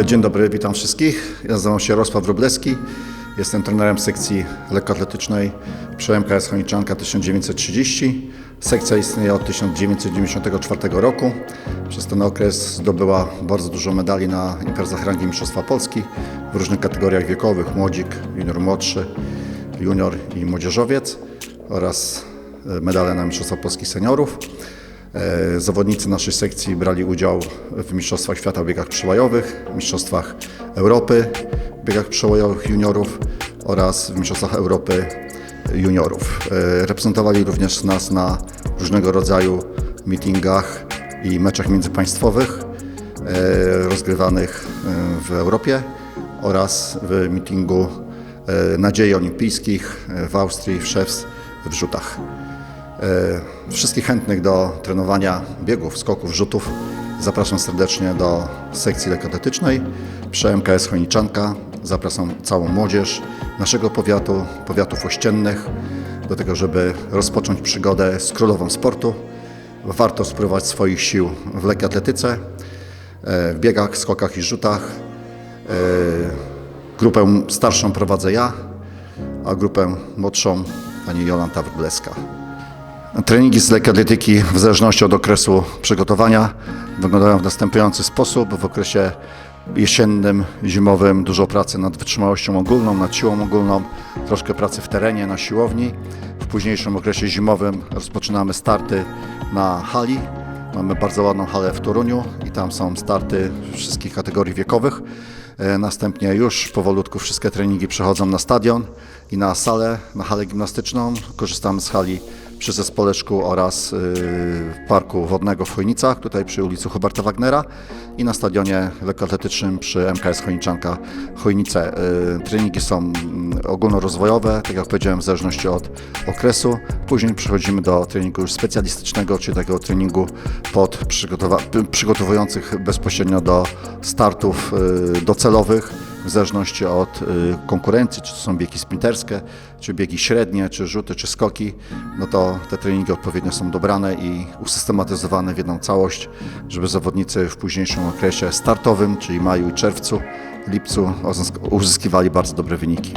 E, Dzień dobry, witam wszystkich. Ja nazywam się Jarosław Wróblewski. Jestem trenerem sekcji lekkoatletycznej przy MKS Choniczanka 1930. Sekcja istnieje od 1994 roku. Przez ten okres zdobyła bardzo dużo medali na imprezach rangi Mistrzostwa Polski w różnych kategoriach wiekowych, młodzik, junior młodszy, junior i młodzieżowiec oraz e, medale na Mistrzostwa Polski seniorów. E, Zawodnicy naszej sekcji brali udział w Mistrzostwach Świata w biegach przełajowych, Mistrzostwach Europy w biegach przełajowych juniorów oraz w Mistrzostwach Europy juniorów. E, Reprezentowali również nas na różnego rodzaju meetingach i meczach międzypaństwowych e, rozgrywanych w Europie oraz w meetingu Nadziei Olimpijskich w Austrii, w Szewc, w rzutach. E, Wszystkich chętnych do trenowania biegów, skoków, rzutów zapraszam serdecznie do sekcji lekkoatletycznej przy MKS Chojniczanka. Zapraszam całą młodzież naszego powiatu, powiatów ościennych do tego, żeby rozpocząć przygodę z królową sportu. Warto spróbować swoich sił w lekkiej atletyce, e, w biegach, skokach i rzutach. E, Grupę starszą prowadzę ja, a grupę młodszą pani Jolanta Wróblewska. Treningi z lekkiej atletyki w zależności od okresu przygotowania wyglądają w następujący sposób. W okresie jesiennym, zimowym dużo pracy nad wytrzymałością ogólną, nad siłą ogólną, troszkę pracy w terenie, na siłowni. W późniejszym okresie zimowym rozpoczynamy starty na hali. Mamy bardzo ładną halę w Toruniu i tam są starty wszystkich kategorii wiekowych. E, Następnie już powolutku wszystkie treningi przechodzą na stadion i na salę, na halę gimnastyczną. Korzystamy z hali przy Zespoleczku oraz y, Parku Wodnego w Chojnicach, tutaj przy ulicy Huberta Wagnera i na stadionie lekkoatletycznym przy MKS Chojniczanka Chojnice. Y, Treningi są mm, ogólnorozwojowe, tak jak powiedziałem, w zależności od okresu. Później przechodzimy do treningu już specjalistycznego, czyli takiego treningu pod przygotowujących bezpośrednio do startów y, docelowych w zależności od y, konkurencji, czy to są biegi sprinterskie, czy biegi średnie, czy rzuty, czy skoki, no to te treningi odpowiednio są dobrane i usystematyzowane w jedną całość, żeby zawodnicy w późniejszym okresie startowym, czyli maju i czerwcu, lipcu uzysk- uzyskiwali bardzo dobre wyniki.